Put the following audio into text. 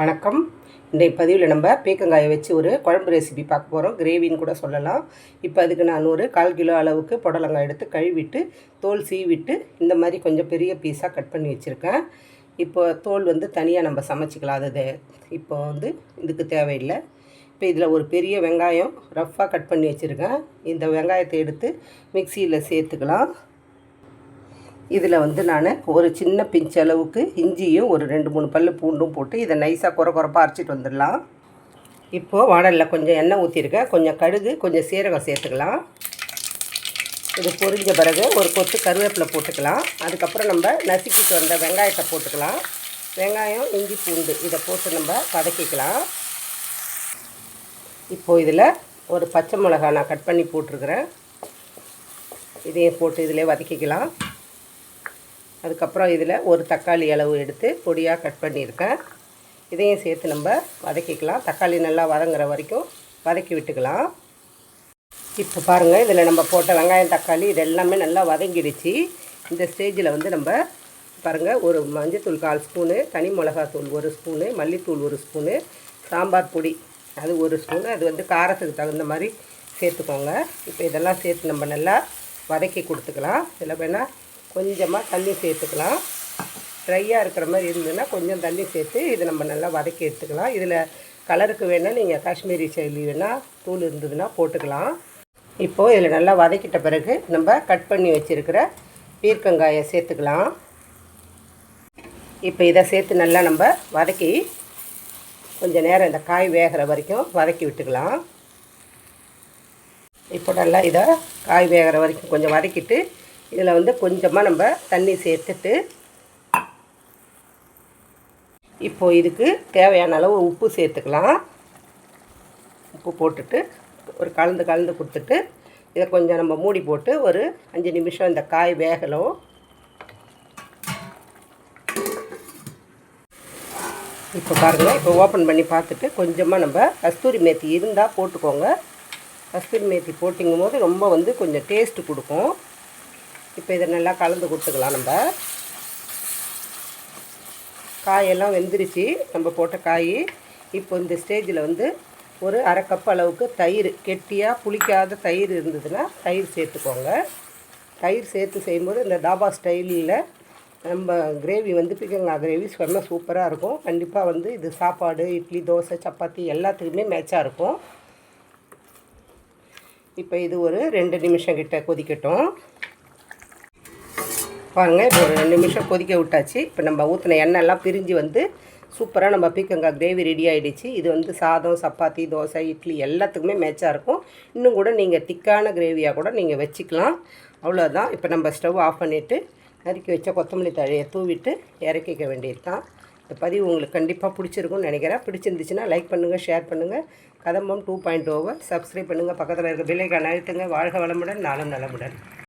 வணக்கம். இன்றைய பதிவில் நம்ம பீக்கங்காயை வச்சு ஒரு குழம்பு ரெசிபி பார்க்க போகிறோம் கிரேவின்னு கூட சொல்லலாம். இப்போ அதுக்கு நான் ஒரு கால் கிலோ அளவுக்கு புடலங்காய் எடுத்து கழுவிட்டு தோல் சீவிட்டு இந்த மாதிரி கொஞ்சம் பெரிய பீஸாக கட் பண்ணி வச்சுருக்கேன். இப்போ தோல் வந்து தனியாக நம்ம சமைச்சிக்கலாம். அது இப்போ வந்து இதுக்கு தேவையில்லை. இப்போ இதில் ஒரு பெரிய வெங்காயம் ரஃப்பாக கட் பண்ணி வச்சுருக்கேன். இந்த வெங்காயத்தை எடுத்து மிக்சியில் சேர்த்துக்கலாம். இதில் வந்து நான் ஒரு சின்ன பிஞ்ச் அளவுக்கு இஞ்சியும் ஒரு ரெண்டு மூணு பல் பூண்டும் போட்டு இதை நைஸாக குறை குறைப்பாக அரைச்சிட்டு வந்துடலாம். இப்போது வாடலில் கொஞ்சம் எண்ணெய் ஊற்றிருக்கேன். கொஞ்சம் கடுகு கொஞ்சம் சீரகம் சேர்த்துக்கலாம். இது பொரிஞ்ச பிறகு ஒரு கொத்து கருவேப்பிலை போட்டுக்கலாம். அதுக்கப்புறம் நம்ம நசுக்கிட்டு வந்த வெங்காயத்தை போட்டுக்கலாம். வெங்காயம் இஞ்சி பூண்டு இதை போட்டு நம்ம வதக்கிக்கலாம். இப்போது இதில் ஒரு பச்சை மிளகா நான் கட் பண்ணி போட்டிருக்கிறேன். இதையும் போட்டு இதிலே வதக்கிக்கலாம். அதுக்கப்புறம் இதில் ஒரு தக்காளி அளவு எடுத்து பொடியாக கட் பண்ணியிருக்கேன். இதையும் சேர்த்து நம்ம வதக்கிக்கலாம். தக்காளி நல்லா வதங்குற வரைக்கும் வதக்கி விட்டுக்கலாம். இப்போ பாருங்கள் இதில் நம்ம போட்ட வெங்காயம் தக்காளி இது எல்லாமே நல்லா வதங்கிடுச்சு. இந்த ஸ்டேஜில் வந்து நம்ம பாருங்கள் ஒரு மஞ்சத்தூள் கால் ஸ்பூனு தனி மிளகாத்தூள் ஒரு ஸ்பூனு மல்லித்தூள் ஒரு ஸ்பூனு சாம்பார் பொடி அது ஒரு ஸ்பூனு அது வந்து காரத்துக்கு தகுந்த மாதிரி சேர்த்துக்கோங்க. இப்போ இதெல்லாம் சேர்த்து நம்ம நல்லா வதக்கி கொடுத்துக்கலாம். இதில் வேணால் கொஞ்சமாக தண்ணி சேர்த்துக்கலாம். ட்ரையாக இருக்கிற மாதிரி இருந்ததுன்னா கொஞ்சம் தண்ணி சேர்த்து இதை நம்ம நல்லா வதக்கி எடுத்துக்கலாம். இதில் கலருக்கு வேணால் நீங்கள் காஷ்மீரி சைலி வேணால் தூள் இருந்ததுன்னா போட்டுக்கலாம். இப்போது இதில் நல்லா வதக்கிட்ட பிறகு நம்ம கட் பண்ணி வச்சுருக்கிற பீர்க்கங்காயை சேர்த்துக்கலாம். இப்போ இதை சேர்த்து நல்லா நம்ம வதக்கி கொஞ்சம் நேரம் இந்த காய் வேகிற வரைக்கும் வதக்கி விட்டுக்கலாம். இப்போ நல்லா இதை காய் வேகிற வரைக்கும் கொஞ்சம் வதக்கிட்டு இதில் வந்து கொஞ்சமாக நம்ம தண்ணி சேர்த்துட்டு இப்போது இதுக்கு தேவையான அளவு உப்பு சேர்த்துக்கலாம். உப்பு போட்டுட்டு ஒரு கலந்து கலந்து கொடுத்துட்டு இதை கொஞ்சம் நம்ம மூடி போட்டு ஒரு அஞ்சு நிமிஷம் இந்த காய் வேகலும் இப்போ பாருங்கள் இப்போ ஓப்பன் பண்ணி பார்த்துட்டு கொஞ்சமாக நம்ம கஸ்தூரி மேத்தி இருந்தால் போட்டுக்கோங்க. கஸ்தூரி மேத்தி போட்டிங்கும் போது ரொம்ப வந்து கொஞ்சம் டேஸ்ட்டு கொடுக்கும். இப்போ இதை நல்லா கலந்து கொடுத்துக்கலாம் நம்ம. காயெல்லாம் வெந்துருச்சு. நம்ம போட்ட காய் இப்போ இந்த ஸ்டேஜில் வந்து ஒரு அரை கப் அளவுக்கு தயிர் கெட்டியாக புளிக்காத தயிர் இருந்ததுன்னா தயிர் சேர்த்துக்கோங்க. தயிர் சேர்த்து செய்யும்போது இந்த தாபா ஸ்டைலில் நம்ம கிரேவி வந்து பிக்கங்காய் கிரேவி செம்ம சூப்பராக இருக்கும். கண்டிப்பாக வந்து இது சாப்பாடு இட்லி தோசை சப்பாத்தி எல்லாத்துக்குமே மேட்சாக இருக்கும். இப்போ இது ஒரு ரெண்டு நிமிஷம் கிட்ட கொதிக்கட்டும். பாருங்கள் இப்போ ஒரு ரெண்டு நிமிஷம் கொதிக்க விட்டாச்சு. இப்போ நம்ம ஊற்றின எண்ணெய்லாம் பிரிஞ்சு வந்து சூப்பராக நம்ம பீக்கங்காய் கிரேவி ரெடி ஆகிடுச்சு இது வந்து சாதம் சப்பாத்தி தோசை இட்லி எல்லாத்துக்குமே மேட்சாக இருக்கும். இன்னும் கூட நீங்கள் திக்கான கிரேவியாக கூட நீங்கள் வச்சுக்கலாம். அவ்வளோதான் இப்போ நம்ம ஸ்டவ் ஆஃப் பண்ணிவிட்டு நறுக்கி வச்ச கொத்தமல்லி தழையை தூவிட்டு இறக்கிக்க வேண்டியது தான் இந்த பதிவு உங்களுக்கு கண்டிப்பாக பிடிச்சிருக்கும்னு நினைக்கிறேன். பிடிச்சிருந்துச்சுன்னா லைக் பண்ணுங்கள் ஷேர் பண்ணுங்கள் கதம்பம் டூ பாயிண்ட் ஓவர் சப்ஸ்கிரைப் பண்ணுங்கள் பக்கத்தில் இருக்க பில்லைக்கான அழுத்துங்க. வாழ்க வளமுடன் நாளும் நலமுடன்.